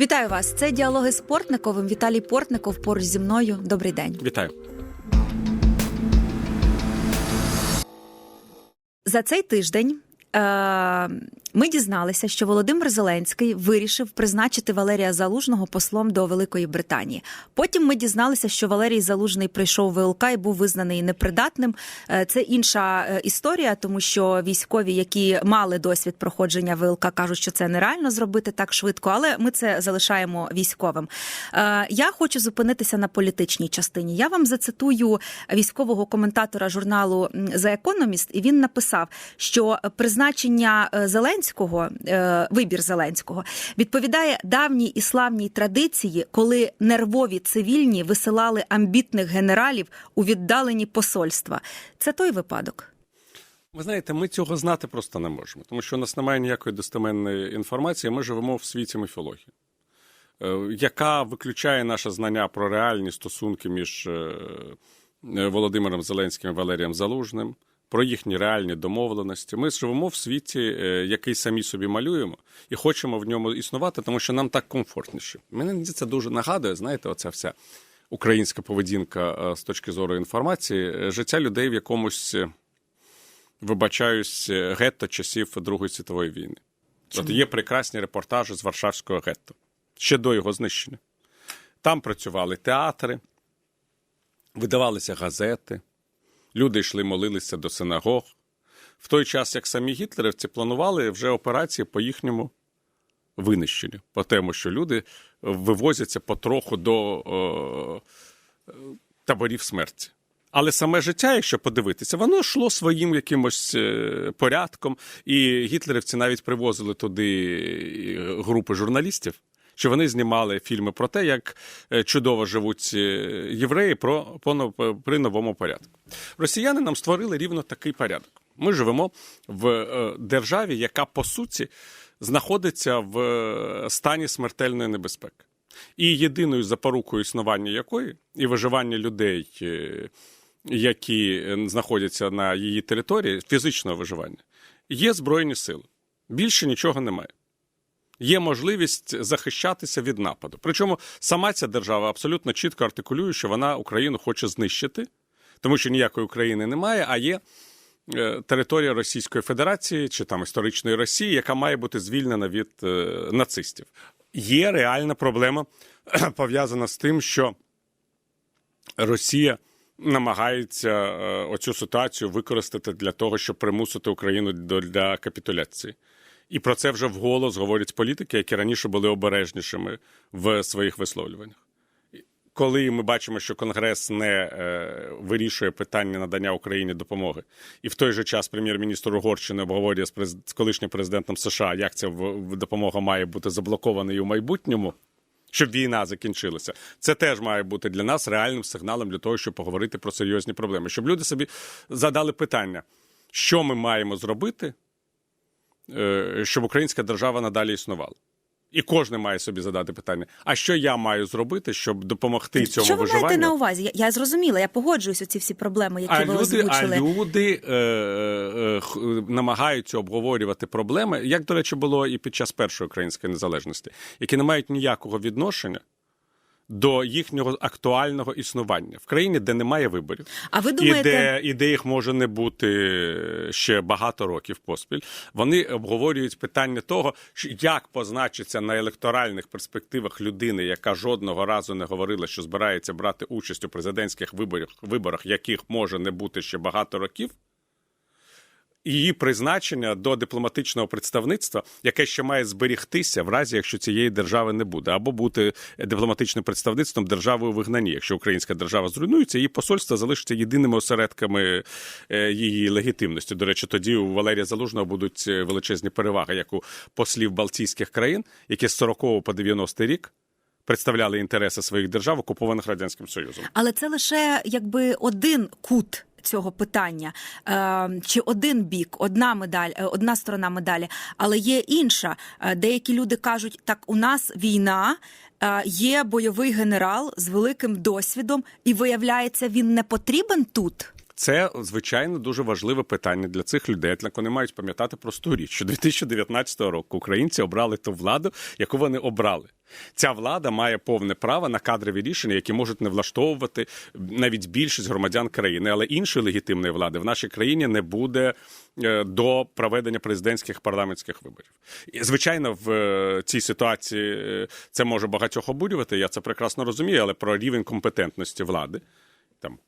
Вітаю вас! Це діалоги з Портниковим. Віталій Портников поруч зі мною. Добрий день. Вітаю. За цей тиждень ми дізналися, що Володимир Зеленський вирішив призначити Валерія Залужного послом до Великої Британії. Потім ми дізналися, що Валерій Залужний прийшов в ВЛК і був визнаний непридатним. Е, Це інша е, історія, тому що військові, які мали досвід проходження ВЛК, кажуть, що це нереально зробити так швидко, але ми це залишаємо військовим. Е, Я хочу зупинитися на політичній частині. Я вам зацитую військового коментатора журналу The Economist, і він написав, що призначення е, Зеленського, е, вибір Зеленського, відповідає давній і славній традиції, коли нервові цивільні висилали амбітних генералів у віддалені посольства. Це той випадок. Ви знаєте, ми цього знати просто не можемо, тому що у нас немає ніякої достеменної інформації. Ми живемо в світі міфології, е, яка виключає наше знання про реальні стосунки між Володимиром Зеленським і Валерієм Залужним, про їхні реальні домовленості. Ми живемо в світі, е, який самі собі малюємо, і хочемо в ньому існувати, тому що нам так комфортніше. Мене це дуже нагадує, знаєте, оця вся українська поведінка е, з точки зору інформації, е, життя людей в якомусь. вибачаюсь, гетто часів Другої світової війни. От є прекрасні репортажі з Варшавського гетто ще до його знищення. Там працювали театри, видавалися газети, люди йшли молилися до синагог. В той час, як самі гітлерівці планували вже операції по їхньому винищенню, по тому, що люди вивозяться потроху до е, таборів смерті. Але саме життя, якщо подивитися, воно йшло своїм якимось е, порядком, і гітлерівці навіть привозили туди е, групи журналістів, що вони знімали фільми про те, як е, чудово живуть е, євреї про, по, при новому порядку. Росіяни нам створили рівно такий порядок. Ми живемо в е, державі, яка по суті знаходиться в е, стані смертельної небезпеки. І єдиною запорукою існування якої і виживання людей, е, які е, знаходяться на її території, фізичного виживання, є збройні сили. Більше нічого немає. Є можливість захищатися від нападу. Причому сама ця держава абсолютно чітко артикулює, що вона Україну хоче знищити, тому що ніякої України немає, а є е, територія Російської Федерації чи там історичної Росії, яка має бути звільнена від е, нацистів. Є реальна проблема пов'язана з тим, що Росія намагається е, оцю ситуацію використати для того, щоб примусити Україну до для капітуляції. І про це вже вголос говорять політики, які раніше були обережнішими в своїх висловлюваннях. Коли ми бачимо, що Конгрес не е, вирішує питання надання Україні допомоги, і в той же час прем'єр-міністр Угорщини обговорює з, през... з колишнім президентом США, як ця в- допомога має бути заблокована і у майбутньому, щоб війна закінчилася. Це теж має бути для нас реальним сигналом для того, щоб поговорити про серйозні проблеми. Щоб люди собі задали питання, що ми маємо зробити, щоб українська держава надалі існувала. І кожен має собі задати питання: а що я маю зробити, щоб допомогти цьому що ви виживанню? маєте на увазі? Я, я зрозуміла, я погоджуюсь оці всі проблеми, які А ви люди, а люди е, е, х- намагаються обговорювати проблеми, як, до речі, було і під час першої української незалежності, які не мають ніякого відношення до їхнього актуального існування в країні, де немає виборів, А ви і думаєте, де, і де їх може не бути ще багато років поспіль. Вони обговорюють питання того, як позначиться на електоральних перспективах людини, яка жодного разу не говорила, що збирається брати участь у президентських виборах, виборах, яких може не бути ще багато років. Її призначення до дипломатичного представництва, яке ще має зберігтися в разі, якщо цієї держави не буде, або бути дипломатичним представництвом держави у вигнанні. Якщо українська держава зруйнується, її посольства залишаться єдиними осередками е, її легітимності. До речі, тоді у Валерія Залужного будуть е, величезні переваги, як у послів Балтійських країн, які з 40 по 90 рік представляли інтереси своїх держав, окупованих радянським союзом. але це лише якби один кут. Цього питання е, чи один бік, одна медаль, е, одна сторона медалі, але є інша. Е, Деякі люди кажуть, так у нас війна, є бойовий генерал з великим досвідом, і виявляється, він не потрібен тут. Це звичайно дуже важливе питання для цих людей. Однак вони мають пам'ятати просту річ, що 2019 року українці обрали ту владу, яку вони обрали. Ця влада має повне право на кадрові рішення, які можуть не влаштовувати навіть більшість громадян країни, але іншої легітимної влади в нашій країні не буде е, до проведення президентських парламентських виборів. І, звичайно, в е, цій ситуації е, це може багатьох обурювати. Я це прекрасно розумію, але про рівень компетентності влади там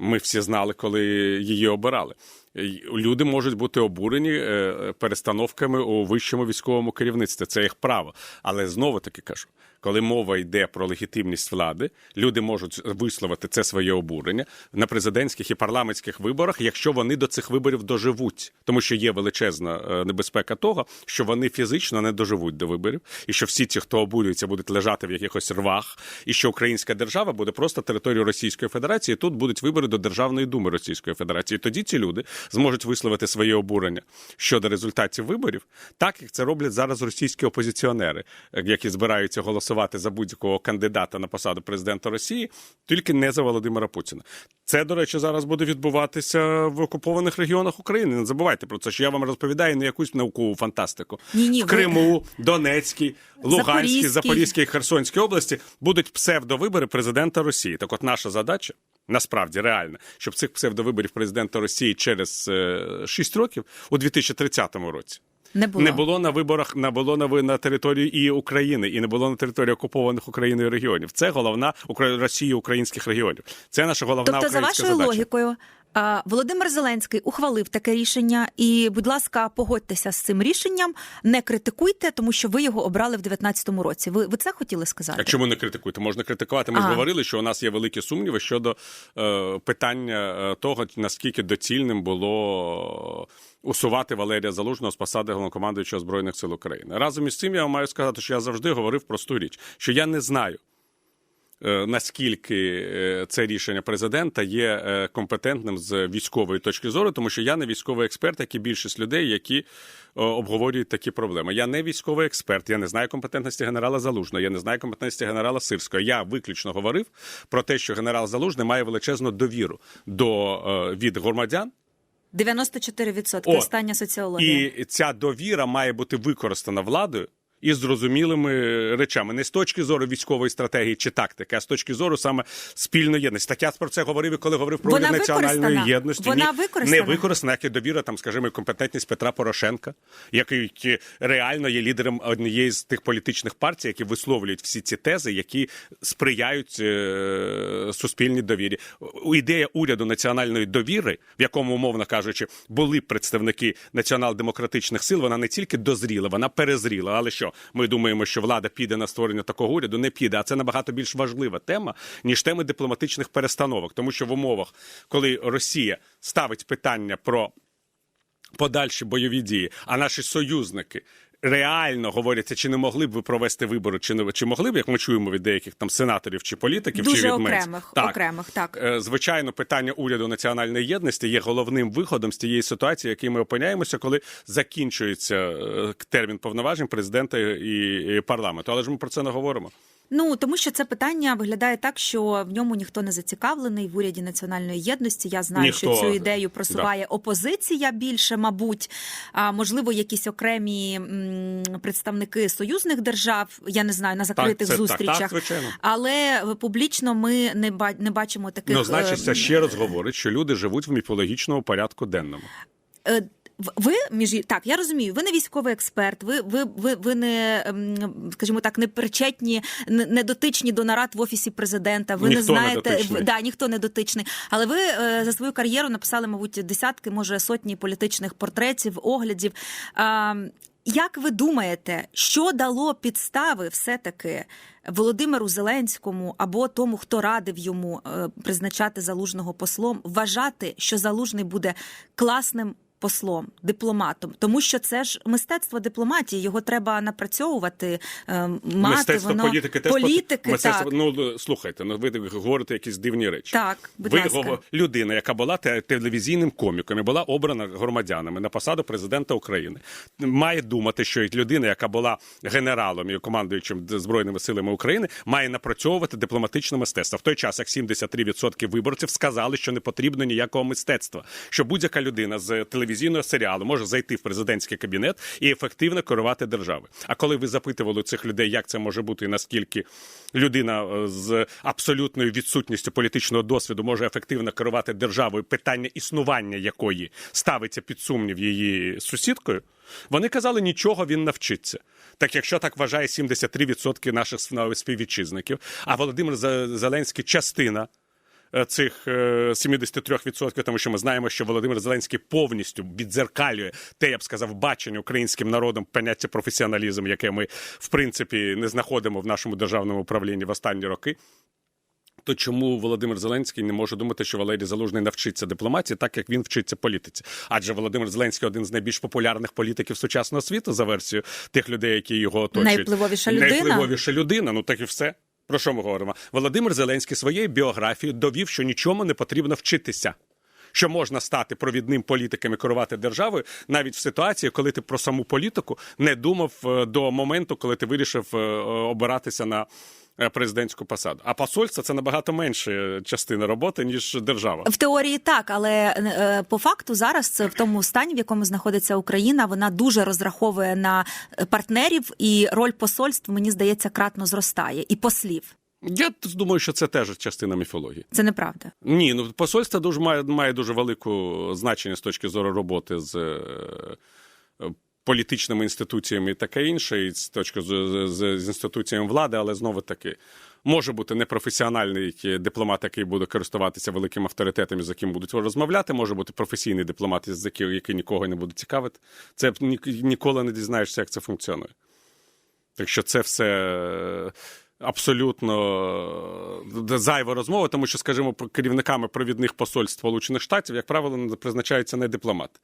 ми всі знали, коли її обирали. Люди можуть бути обурені е, перестановками у вищому військовому керівництві. Це їх право. Але знову таки кажу. Коли мова йде про легітимність влади, люди можуть висловити це своє обурення на президентських і парламентських виборах, якщо вони до цих виборів доживуть, тому що є величезна е, небезпека того, що вони фізично не доживуть до виборів, і що всі ті, хто обурюється, будуть лежати в якихось рвах, і що українська держава буде просто територією Російської Федерації. і Тут будуть вибори до Державної думи Російської Федерації. І тоді ці люди зможуть висловити своє обурення щодо результатів виборів, так як це роблять зараз російські опозиціонери, е, які збираються голосувати за будь-якого кандидата на посаду президента Росії, тільки не за Володимира Путіна. Це, до речі, зараз буде відбуватися в окупованих регіонах України. Не забувайте про це, що я вам розповідаю не якусь наукову фантастику. Ні-ні, в ви- Криму, Донецькій, Луганській. Запорізькій, Херсонській області будуть псевдовибори президента Росії. Так, от наша задача. Насправді реальна, щоб цих псевдовиборів президента Росії через е, 6 років у 2030 році Не було. не було на виборах, не було на на території і України, і не було на території окупованих Україною регіонів. Це головна Росії українських регіонів. Це наша головна Тобто, за вашою задача. логікою, Володимир Зеленський ухвалив таке рішення, і, будь ласка, погодьтеся з цим рішенням, не критикуйте, тому що ви його обрали в 2019 році. Ви, ви це хотіли сказати? А чому не критикуєте? Можна критикувати. Ми ж говорили, що у нас є великі сумніви щодо е, питання е, того, наскільки доцільним було усувати Валерія Залужного з посади головнокомандуючого збройних сил України. Разом із цим я вам маю сказати, що я завжди говорив просту річ, що я не знаю. Е, Наскільки е, це рішення президента є е, компетентним з військової точки зору, тому що я не військовий експерт, як і більшість людей, які обговорюють такі проблеми. Я не військовий експерт, я не знаю компетентності генерала Залужного, я не знаю компетентності генерала Сирського. Я виключно говорив про те, що генерал Залужний має величезну довіру до від громадян. 94% О, остання соціологія. І ця довіра має бути використана владою. І зрозумілими речами, не з точки зору військової стратегії чи тактики, а з точки зору саме спільної єдності. Так я про це говорив і коли говорив про Вона національної єдності. Вона Ні, використана? не використана, як і довіра, там, скажімо, і компетентність Петра Порошенка, який ті- реально є лідером однієї з тих політичних партій, які висловлюють всі ці тези, які сприяють е, суспільній довірі. Ідея уряду національної довіри, в якому, умовно кажучи, були представники націонал-демократичних сил, вона не тільки дозріла, вона перезріла. Але що ми думаємо, що влада піде на створення такого уряду? Не піде. А це набагато більш важлива тема, ніж теми дипломатичних перестановок, тому що в умовах, коли Росія ставить питання про подальші бойові дії, а наші союзники. Реально говоряться, чи не могли б ви провести вибори, чи не чи могли б, як ми чуємо від деяких там сенаторів чи політиків, Дуже чи від окремих, окремих, так. Е, Звичайно, питання уряду національної єдності є головним виходом з тієї ситуації, в якій ми опиняємося, коли закінчується е, термін повноважень президента і парламенту. Але ж ми про це не говоримо. Ну тому що це питання виглядає так, що в ньому ніхто не зацікавлений в уряді національної єдності. Я знаю, Ніхто. що цю ідею просуває опозиція більше, мабуть, а можливо, якісь окремі м, представники союзних держав. Я не знаю на закритих це зустрічах, так, звичайно. але публічно ми не ба- не бачимо таких. Ну, значить, це е, ще раз говорить, що люди живуть в міфологічному порядку денному. Е, Ви між так, я розумію. Ви не військовий експерт. Ви ви, ви, ви не ем, скажімо так, не причетні, не, не дотичні до нарад в офісі президента. Ви Ніхто не не знаєте, в- да, ніхто не дотичний. Але ви е, за свою кар'єру написали, мабуть, десятки, може сотні політичних портретів, оглядів. А, як ви думаєте, що дало підстави все-таки Володимиру Зеленському або тому, хто радив йому е, призначати залужного послом, вважати, що залужний буде класним послом, дипломатом, тому що це ж мистецтво дипломатії, його треба напрацьовувати, е, мати мистецтво воно політики теж політики, мистецтво, так. ну слухайте, ну ви говорите якісь дивні речі. Так, будь ви ласка. людина, яка була те- телевізійним коміком і була обрана громадянами на посаду президента України, має думати, що людина, яка була генералом і командуючим збройними силами України, має напрацьовувати дипломатичне мистецтво. В той час як 73% виборців сказали, що не потрібно ніякого мистецтва, що будь-яка людина з телевізійного серіалу може зайти в президентський кабінет і ефективно керувати державою. А коли ви запитували цих людей, як це може бути і наскільки людина е, з абсолютною відсутністю політичного досвіду може ефективно керувати державою, питання існування якої ставиться під сумнів її сусідкою. Вони казали, нічого він навчиться. Так якщо так вважає 73% наших співвітчизників, а Володимир Зеленський частина цих е, 73%, тому що ми знаємо, що Володимир Зеленський повністю віддзеркалює те, я б сказав, бачення українським народом поняття професіоналізм, яке ми в принципі не знаходимо в нашому державному управлінні в останні роки. То чому Володимир Зеленський не може думати, що Валерій Залужний навчиться дипломатії, так як він вчиться політиці? Адже Володимир Зеленський один з найбільш популярних політиків сучасного світу за версією тих людей, які його оточують. Найвпливовіша людина. Найвпливовіша людина. Ну так і все. Про що ми говоримо? Володимир Зеленський своєю біографією довів, що нічому не потрібно вчитися. Що можна стати провідним політиком і керувати державою навіть в ситуації, коли ти про саму політику не думав е, до моменту, коли ти вирішив е, обиратися на е, президентську посаду. А посольство це набагато менша частина роботи ніж держава. В теорії так, але е, по факту зараз в тому стані, в якому знаходиться Україна, вона дуже розраховує на е, партнерів, і роль посольств, мені здається, кратно зростає, і послів. Я думаю, що це теж частина міфології. Це неправда. Ні, ну посольство дуже має, має дуже велику значення з точки зору роботи з е, е, політичними інституціями і таке інше, і з точки з, з, з інституціями влади, але знову таки. Може бути непрофесіональний дипломат, який буде користуватися великим авторитетом, з яким будуть розмовляти. Може бути професійний дипломат, з який, який нікого не буде цікавити. Це ніколи не дізнаєшся, як це функціонує. Так що це все е, абсолютно е, зайва розмова, тому що, скажімо, керівниками провідних посольств Сполучених Штатів, як правило, призначаються не дипломати,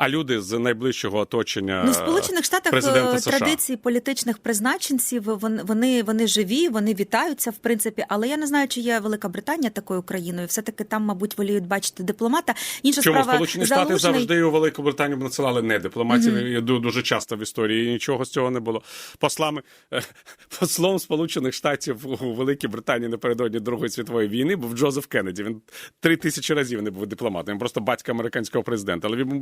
а люди з найближчого оточення. Ну, в Сполучених Штатах е, традиції політичних призначенців вон- вони, вони живі, вони вітаються, в принципі. Але я не знаю, чи є Велика Британія такою країною. Все таки там, мабуть, воліють бачити дипломата. Інша Чому справа Сполучені Штати завжди у Велику Британію надсилали не дипломатів mm дуже часто в історії. і Нічого з цього не було. Послами е, послом Сполучених Штатів у Великій Британії напередодні Другої світової війни був Джозеф Кеннеді. Він три тисячі разів не був дипломатом. Він просто батько американського президента, але він був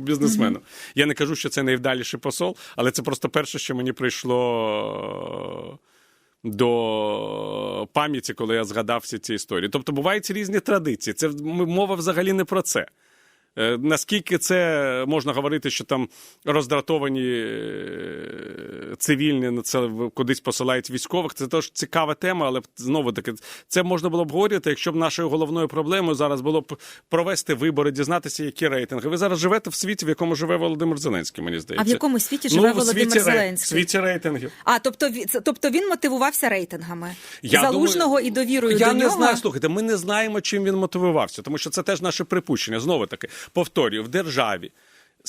бізнесменом. Я не кажу, що це найвдаліший посол, але це просто перше, що мені прийшло. До пам'яті, коли я згадав всі ці історії. Тобто бувають різні традиції. Це мова взагалі не про це. Е, Наскільки це можна говорити, що там роздратовані е, цивільні на це кудись посилають військових? Це теж цікава тема, але знову таки це можна було б говорити, якщо б нашою головною проблемою зараз було б провести вибори, дізнатися, які рейтинги. Ви зараз живете в світі, в якому живе Володимир Зеленський. Мені здається. А в якому світі живе ну, Володимир світі, Зеленський? В світі рейтингів. А тобто тобто він мотивувався рейтингами Я залужного думаю, і довірою я до не нього. знаю. Слухайте, ми не знаємо, чим він мотивувався, тому що це теж наше припущення. Знову таки, повторюю, в державі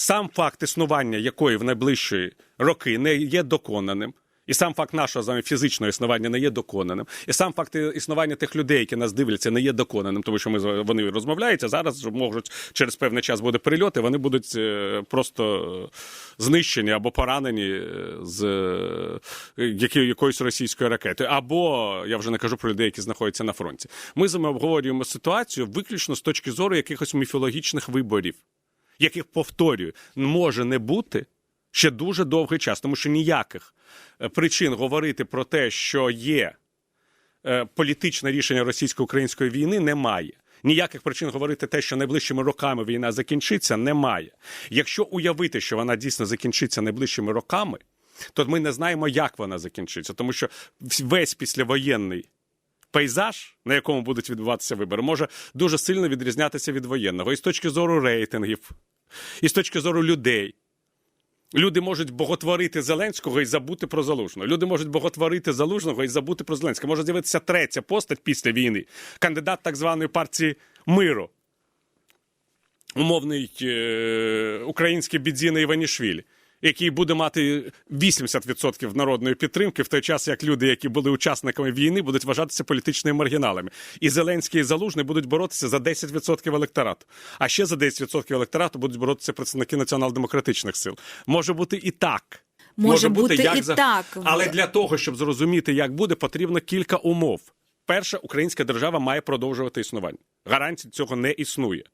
сам факт існування якої в найближчі роки не є доконаним. І сам факт нашого з вами фізичного існування не є доконаним. І сам факт існування тих людей, які нас дивляться, не є доконаним, тому що ми вони розмовляють, а зараз можуть через певний час буде прильот, і вони будуть е, просто знищені або поранені е, з е, якоюсь російською ракетою. Або я вже не кажу про людей, які знаходяться на фронті. Ми з вами обговорюємо ситуацію виключно з точки зору якихось міфологічних виборів, яких повторюю, може не бути ще дуже довгий час, тому що ніяких е, причин говорити про те, що є е, політичне рішення російсько-української війни, немає. Ніяких причин говорити те, що найближчими роками війна закінчиться, немає. Якщо уявити, що вона дійсно закінчиться найближчими роками, то ми не знаємо, як вона закінчиться, тому що весь післявоєнний пейзаж, на якому будуть відбуватися вибори, може дуже сильно відрізнятися від воєнного. І з точки зору рейтингів, і з точки зору людей. Люди можуть боготворити Зеленського і забути про Залужного. Люди можуть боготворити Залужного і забути про Зеленського. Може з'явитися третя постать після війни, кандидат так званої партії миру. умовний е, український бідзіна Іванішвілі, який буде мати 80% народної підтримки, в той час як люди, які були учасниками війни, будуть вважатися політичними маргіналами. І Зеленський і Залужний будуть боротися за 10% електорату. А ще за 10% електорату будуть боротися представники націонал-демократичних сил. Може бути і так. Може бути і як так. Але для того, щоб зрозуміти, як буде, потрібно кілька умов. Перша, українська держава має продовжувати існування. Гарантій цього не існує.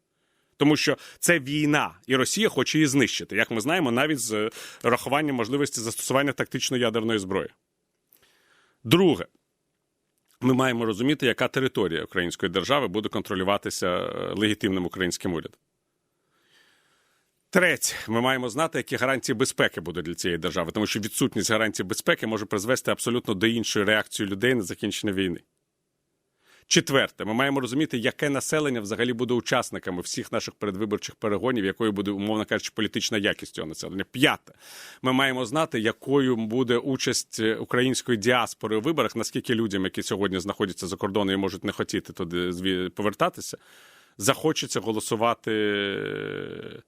Тому що це війна, і Росія хоче її знищити, як ми знаємо, навіть з е, рахуванням можливості застосування тактичної ядерної зброї. Друге, ми маємо розуміти, яка територія української держави буде контролюватися е, легітимним українським урядом. Третє, ми маємо знати, які гарантії безпеки будуть для цієї держави, тому що відсутність гарантій безпеки може призвести абсолютно до іншої реакції людей на закінчення війни. Четверте, ми маємо розуміти, яке населення взагалі буде учасниками всіх наших передвиборчих перегонів, якою буде, умовно кажучи, політична якість цього населення. П'яте, ми маємо знати, якою буде участь е, української діаспори у виборах, наскільки людям, які сьогодні знаходяться за кордоном і можуть не хотіти туди повертатися, захочеться голосувати. е,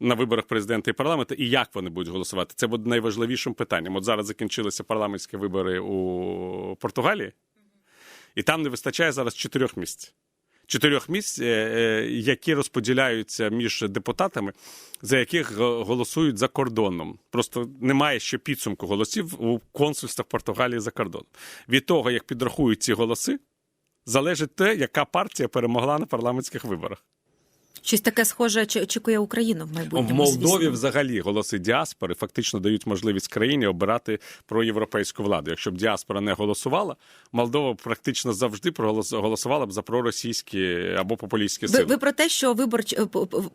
На виборах президента і парламенту, і як вони будуть голосувати, це буде найважливішим питанням. От зараз закінчилися парламентські вибори у Португалії, і там не вистачає зараз чотирьох місць. Чотирьох місць, е, е, які розподіляються між депутатами, за яких голосують за кордоном. Просто немає ще підсумку голосів у консульствах Португалії за кордоном. Від того, як підрахують ці голоси, залежить те, яка партія перемогла на парламентських виборах. Щось таке схоже чи- очікує Україну в майбутньому. В Молдові звісно. взагалі голоси діаспори фактично дають можливість країні обирати проєвропейську владу. Якщо б діаспора не голосувала, Молдова практично завжди проголос- голосувала б за проросійські або популістські Ви, сили. ви про те, що виборч е,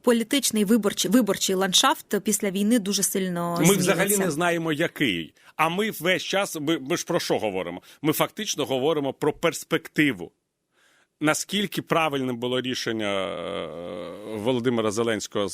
політичний виборчий виборчий ландшафт після війни дуже сильно Ми зміниться. взагалі не знаємо, який. А ми весь час ми, ми ж про що говоримо? Ми фактично говоримо про перспективу. Наскільки правильним було рішення е, Володимира Зеленського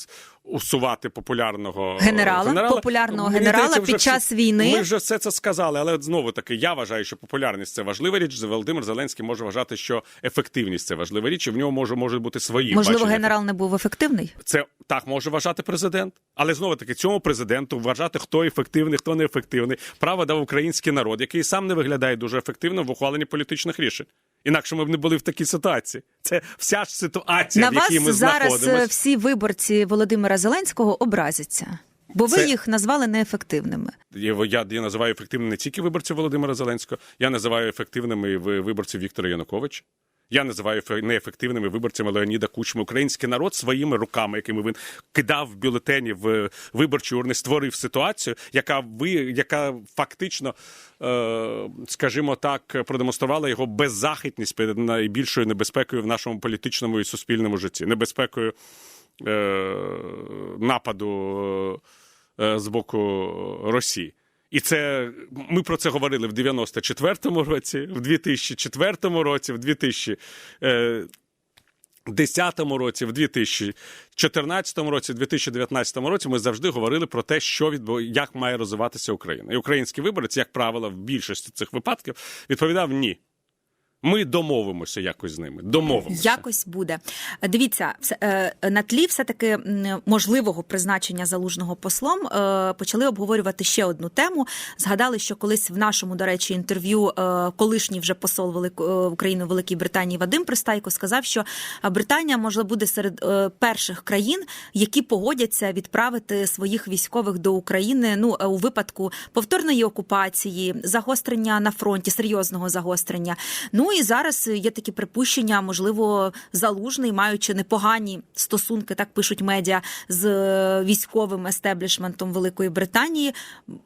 усувати популярного е, Генерала? Популярного Мені генерала здається, під час всі- війни? Ми вже все це сказали, але от знову таки я вважаю, що популярність це важлива річ. Володимир Зеленський може вважати, що ефективність це важлива річ, і в нього може можуть бути свої Можливо, бачення генерал не був ефективний. це так може вважати президент, але знову таки цьому президенту вважати, хто ефективний, хто не ефективний. Право дав український народ, який сам не виглядає дуже ефективним в ухваленні політичних рішень. Інакше ми б не були в такій ситуації. Це вся ж ситуація, На в якій вас ми зараз е, знаходимося. всі виборці Володимира Зеленського образяться, бо ви Це- їх назвали неефективними. Я, я, я називаю ефективними не тільки виборців Володимира Зеленського, я називаю ефективними ви- виборців Віктора Януковича. Я називаю фе- неефективними виборцями Леоніда Кучми. Український народ своїми руками, якими він кидав бюлетені в виборчі урни, створив ситуацію, яка ви, яка фактично, е, скажімо так, продемонструвала його беззахитність перед найбільшою небезпекою в нашому політичному і суспільному житті, небезпекою е, нападу е, з боку Росії. І це ми про це говорили в 94-му році, в 2004 році, в 2010 році, в 2014 році, в 2019 році. Ми завжди говорили про те, що відбу... як має розвиватися Україна. І український виборець, як правило, в більшості цих випадків відповідав ні. Ми домовимося якось з ними. Домовимося. Якось буде. Дивіться, е, на тлі все-таки можливого призначення залужного послом е, почали обговорювати ще одну тему. Згадали, що колись в нашому, до речі, інтерв'ю е, колишній вже посол Велик... України в Великій Британії Вадим Пристайко сказав, що Британія може буде серед перших країн, які погодяться відправити своїх військових до України. Ну у випадку повторної окупації, загострення на фронті, серйозного загострення. Ну і зараз є такі припущення, можливо, залужний, маючи непогані стосунки, так пишуть медіа з е, військовим естеблішментом Великої Британії.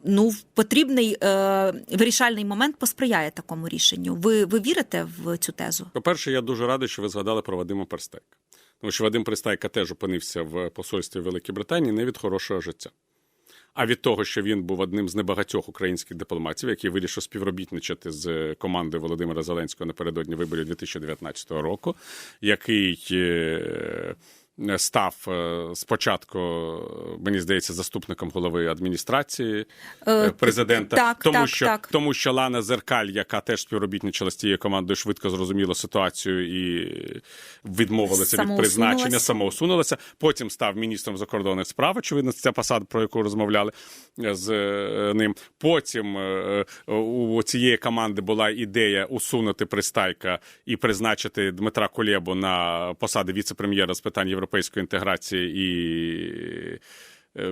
Ну, потрібний е, вирішальний момент посприяє такому рішенню. Ви, ви вірите в цю тезу? По-перше, я дуже радий, що ви згадали про Вадима Перстайка. Тому що Вадим Перстайка теж опинився в посольстві Великої Британії не від хорошого життя, а від того, що він був одним з небагатьох українських дипломатів, який вирішив співробітничати з командою Володимира Зеленського напередодні виборів 2019 року, який. Став е, спочатку, е, мені здається, заступником голови адміністрації Е, президента, так, тому так, що так. тому, що Лана Зеркаль, яка теж співробітничала з тією командою, швидко зрозуміла ситуацію і відмовилася від призначення, самоусунулася. Потім став міністром закордонних справ. Очевидно, це посада, про яку розмовляли з ним. Потім у цієї команди була ідея усунути пристайка і призначити Дмитра Кулєбу на посади віце-прем'єра з питань європейської інтеграції і.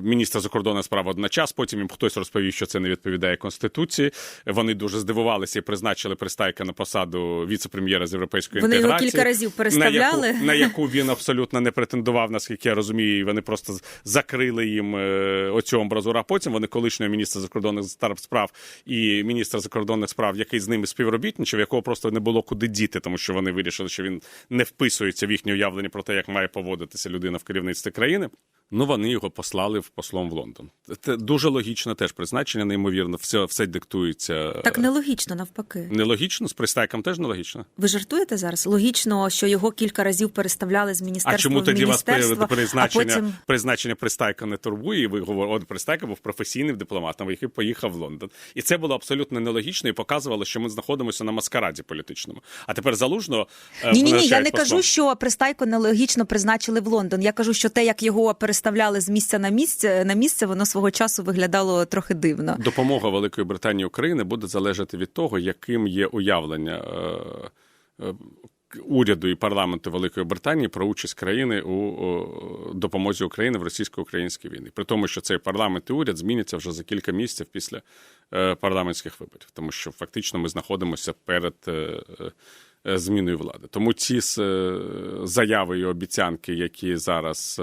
Міністра закордонних справ одночас. Потім їм хтось розповів, що це не відповідає конституції. Вони дуже здивувалися і призначили Пристайка на посаду віце-прем'єра з європейської Вони його кілька разів на переставляли. яку, на яку він абсолютно не претендував, наскільки я розумію. І вони просто закрили їм е, оцю амбразуру. А потім вони колишнього міністра закордонних справ і міністра закордонних справ, який з ними співробітничав, якого просто не було куди діти, тому що вони вирішили, що він не вписується в їхнє уявлення про те, як має поводитися людина в керівництві країни. Ну, вони його послали в послом в Лондон. Це дуже логічне теж призначення, неймовірно. Все, все диктується. Так нелогічно, навпаки. Нелогічно, з пристайком теж нелогічно. Ви жартуєте зараз? Логічно, що його кілька разів переставляли з міністерства А чому в тоді вас призначення, потім призначення Пристайка не турбує? І ви говорите, от Пристайка був професійним дипломатом, який поїхав в Лондон. І це було абсолютно нелогічно і показувало, що ми знаходимося на маскараді політичному. А тепер залужно е, ні, ні, ні. Я не послом. кажу, що Пристайко нелогічно призначили в Лондон. Я кажу, що те, як його переставляли з місця на місце на місце, воно свого часу виглядало трохи дивно. Допомога Великої Британії України буде залежати від того, яким є уявлення е, е, уряду і парламенту Великої Британії про участь країни у допомозі України в російсько-українській війні. При тому, що цей парламент і уряд зміняться вже за кілька місяців після е, парламентських виборів, тому що фактично ми знаходимося перед. Зміною влади. Тому ці заяви і обіцянки, які зараз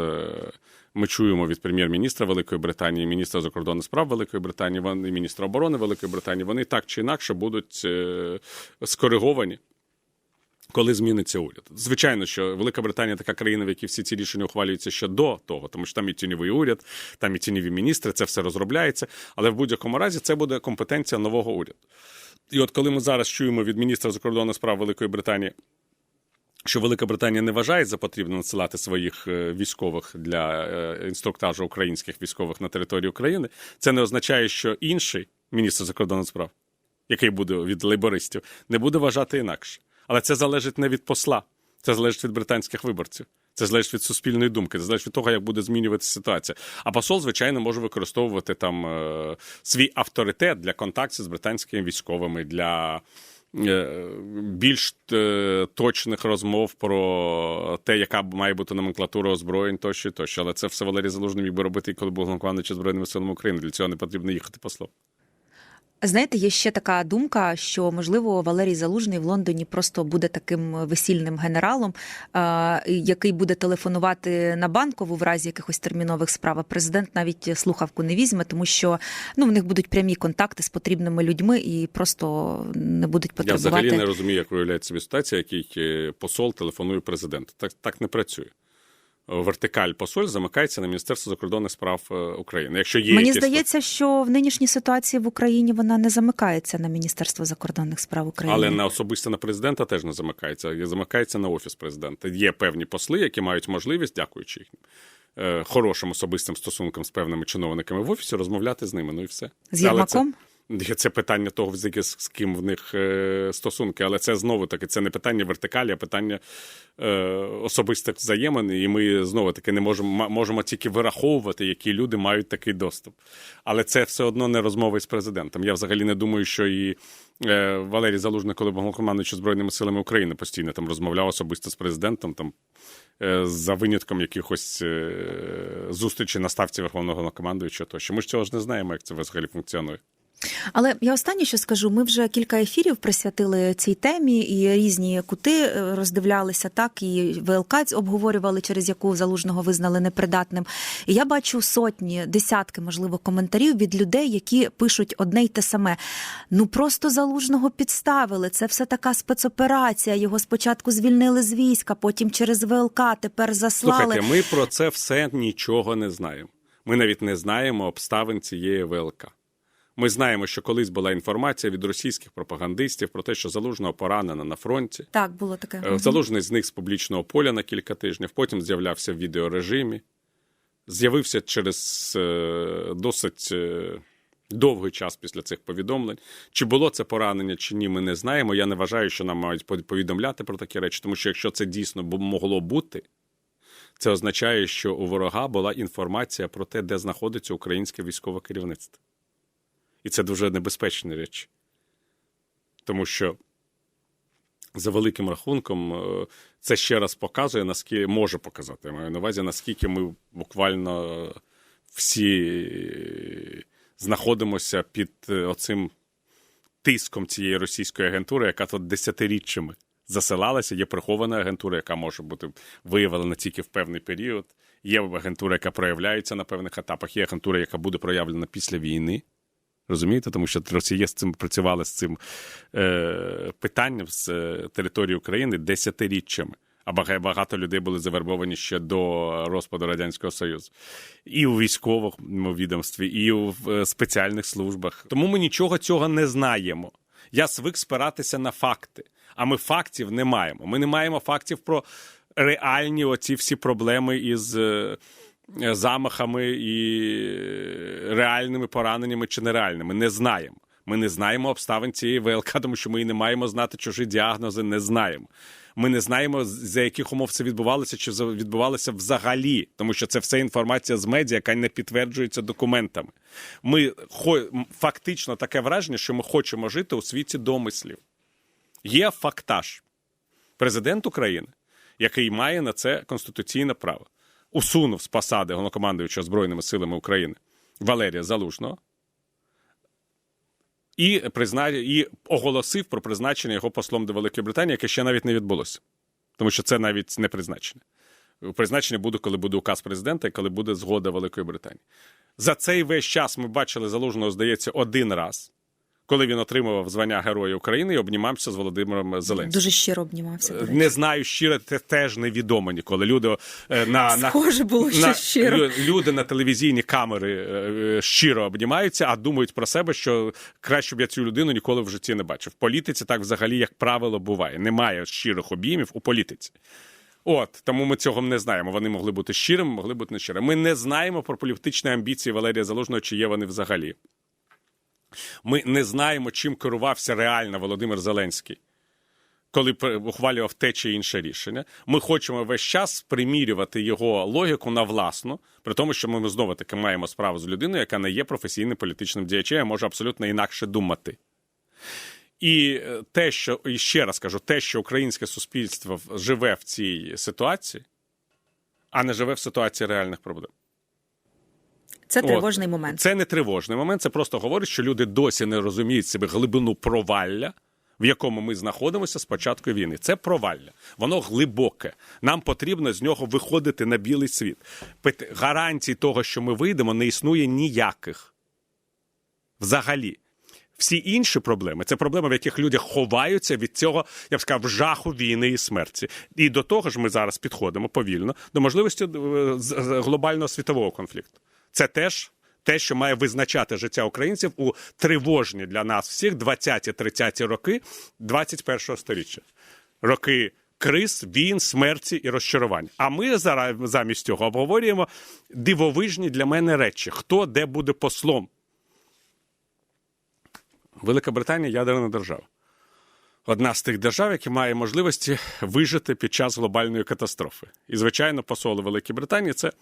ми чуємо від прем'єр-міністра Великої Британії, міністра закордонних справ Великої Британії, вони міністра оборони Великої Британії, вони так чи інакше будуть е, скориговані. Коли зміниться уряд, звичайно, що Велика Британія така країна, в якій всі ці рішення ухвалюються ще до того, тому що там і тіньовий уряд, там і тіньові міністри, це все розробляється. Але в будь-якому разі це буде компетенція нового уряду. І от коли ми зараз чуємо від міністра закордонних справ Великої Британії, що Велика Британія не вважає за потрібно надсилати своїх е, військових для е, інструктажу українських військових на території України, це не означає, що інший міністр закордонних справ, який буде від лейбористів, не буде вважати інакше. Але це залежить не від посла, це залежить від британських виборців. Це залежить від суспільної думки, це залежить від того, як буде змінюватися ситуація. А посол, звичайно, може використовувати там е, свій авторитет для контактів з британськими військовими, для більш е, точних розмов про те, яка має бути номенклатура озброєнь, тощо, тощо. Але це все Валерій Залужний міг би робити, коли був головнокомандуючий Збройними силами України. Для цього не потрібно їхати послом. Знаєте, є ще така думка, що можливо Валерій Залужний в Лондоні просто буде таким весільним генералом, який буде телефонувати на банкову в разі якихось термінових справ. А президент навіть слухавку не візьме, тому що ну в них будуть прямі контакти з потрібними людьми і просто не будуть Я взагалі не розумію, як виявляється собі ситуація, який е, посол телефонує президенту. Так, так не працює. Вертикаль посоль замикається на Міністерство закордонних справ е, України. Якщо є Мені якісь здається, що в нинішній ситуації в Україні вона не замикається на Міністерство закордонних справ України. Але на особисто на президента теж не замикається. Замикається на офіс президента. Є певні посли, які мають можливість, дякуючи їхнім е, хорошим особистим стосункам з певними чиновниками в офісі, розмовляти з ними. Ну і все. З Єрмаком? Це, питання того, з, ким в них е, стосунки. Але це знову таки це не питання вертикалі, а питання е, особистих взаємин. І ми знову таки не можемо можемо тільки вираховувати, які люди мають такий доступ. Але це все одно не розмови з президентом. Я взагалі не думаю, що і е, Валерій Залужний, коли був командуючи Збройними силами України, постійно там розмовляв особисто з президентом, там за винятком якихось е, зустрічей на ставці Верховного Головнокомандуючого тощо. Ми ж цього ж не знаємо, як це взагалі функціонує. Але я останнє, що скажу, ми вже кілька ефірів присвятили цій темі, і різні кути е, роздивлялися так, і ВЛК обговорювали, через яку залужного визнали непридатним. І я бачу сотні, десятки, можливо, коментарів від людей, які пишуть одне й те саме. Ну просто залужного підставили. Це все така спецоперація. Його спочатку звільнили з війська, потім через ВЛК, тепер заслали. Слухайте, ми про це все нічого не знаємо. Ми навіть не знаємо обставин цієї ВЛК. Ми знаємо, що колись була інформація від російських пропагандистів про те, що залужного поранено на фронті. Так, було таке. Е, Залужний зник з публічного поля на кілька тижнів, потім з'являвся в відеорежимі. З'явився через е, досить е, довгий час після цих повідомлень. Чи було це поранення, чи ні, ми не знаємо. Я не вважаю, що нам мають повідомляти про такі речі, тому що якщо це дійсно могло бути, це означає, що у ворога була інформація про те, де знаходиться українське військове керівництво. І це дуже небезпечні речі. Тому що за великим рахунком, е, це ще раз показує, наскільки може показати. Я маю на увазі, наскільки ми буквально всі знаходимося під е, оцим тиском цієї російської агентури, яка тут десятиріччями засилалася. Є прихована агентура, яка може бути виявлена тільки в певний період. Є агентура, яка проявляється на певних етапах. Є агентура, яка буде проявлена після війни. Розумієте, тому що Росія з цим працювала з цим е, питанням з е, території України десятиріччями. А багато людей були завербовані ще до розпаду Радянського Союзу. І у військовому відомстві, і у е, спеціальних службах. Тому ми нічого цього не знаємо. Я звик спиратися на факти, а ми фактів не маємо. Ми не маємо фактів про реальні оці всі проблеми із. Е, замахами і реальними пораненнями чи нереальними. Не знаємо. Ми не знаємо обставин цієї ВЛК, тому що ми і не маємо знати чужі діагнози, не знаємо. Ми не знаємо, за яких умов це відбувалося, чи відбувалося взагалі, тому що це все інформація з медіа, яка не підтверджується документами. Ми фактично таке враження, що ми хочемо жити у світі домислів. Є фактаж. Президент України, який має на це конституційне право, усунув з посади головнокомандуючого Збройними силами України Валерія Залужного і, призна... і оголосив про призначення його послом до Великої Британії, яке ще навіть не відбулося. Тому що це навіть не призначення. Призначення буде, коли буде указ президента і коли буде згода Великої Британії. За цей весь час ми бачили залужного, здається, один раз, коли він отримував звання Героя України і обнімався з Володимиром Зеленським. Дуже щиро обнімався. речі. Не знаю, щиро це теж невідомо ніколи. Люди е, на, на, Схоже було, на щиро. люди на телевізійні камери е, е, щиро обнімаються, а думають про себе, що краще б я цю людину ніколи в житті не бачив. В політиці так взагалі, як правило, буває. Немає щирих обіймів у політиці. От тому ми цього не знаємо. Вони могли бути щирими, могли бути нещирими. Ми не знаємо про політичні амбіції Валерія Залужного, чи є вони взагалі. Ми не знаємо, чим керувався реально Володимир Зеленський коли ухвалював те чи інше рішення. Ми хочемо весь час примірювати його логіку на власну, при тому, що ми знову таки маємо справу з людиною, яка не є професійним політичним діячем, може абсолютно інакше думати. І е, те, що і ще раз кажу, те, що українське суспільство живе в цій ситуації, а не живе в ситуації реальних проблем. Це От. тривожний момент. Це не тривожний момент, це просто говорить, що люди досі не розуміють себе глибину провалля, в якому ми знаходимося з початку війни. Це провалля. Воно глибоке. Нам потрібно з нього виходити на білий світ. Гарантій того, що ми вийдемо, не існує ніяких. Взагалі. Всі інші проблеми це проблеми, в яких люди ховаються від цього, я б сказав, жаху війни і смерті. І до того ж, ми зараз підходимо повільно до можливості е, глобального світового конфлікту. Це теж те, що має визначати життя українців у тривожні для нас всіх 20-30 роки 21-го сторіччя. Роки криз, війн, смерті і розчарувань. А ми зараз замість цього обговорюємо дивовижні для мене речі: хто де буде послом. Велика Британія ядерна держава. Одна з тих держав, які має можливості вижити під час глобальної катастрофи. І, звичайно, посол Великої Британії це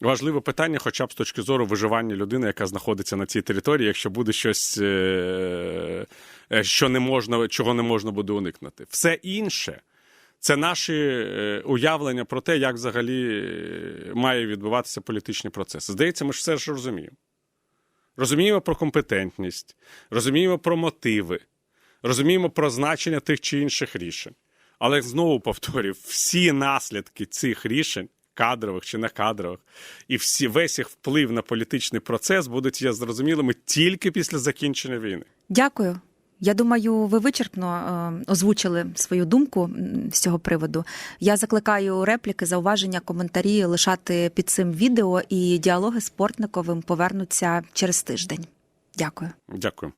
важливе питання, хоча б з точки зору виживання людини, яка знаходиться на цій території, якщо буде щось, е, е, що не можна, чого не можна буде уникнути. Все інше це наші е, уявлення про те, як взагалі має відбуватися політичний процес. Здається, ми ж все ж розуміємо. Розуміємо про компетентність, розуміємо про мотиви, розуміємо про значення тих чи інших рішень. Але знову повторюю, всі наслідки цих рішень, кадрових чи не кадрових, і всі весь їх вплив на політичний процес будуть є зрозумілими тільки після закінчення війни. Дякую. Я думаю, ви вичерпно е, озвучили свою думку з цього приводу. Я закликаю репліки, зауваження, коментарі лишати під цим відео, і діалоги з Портниковим повернуться через тиждень. Дякую. Дякую.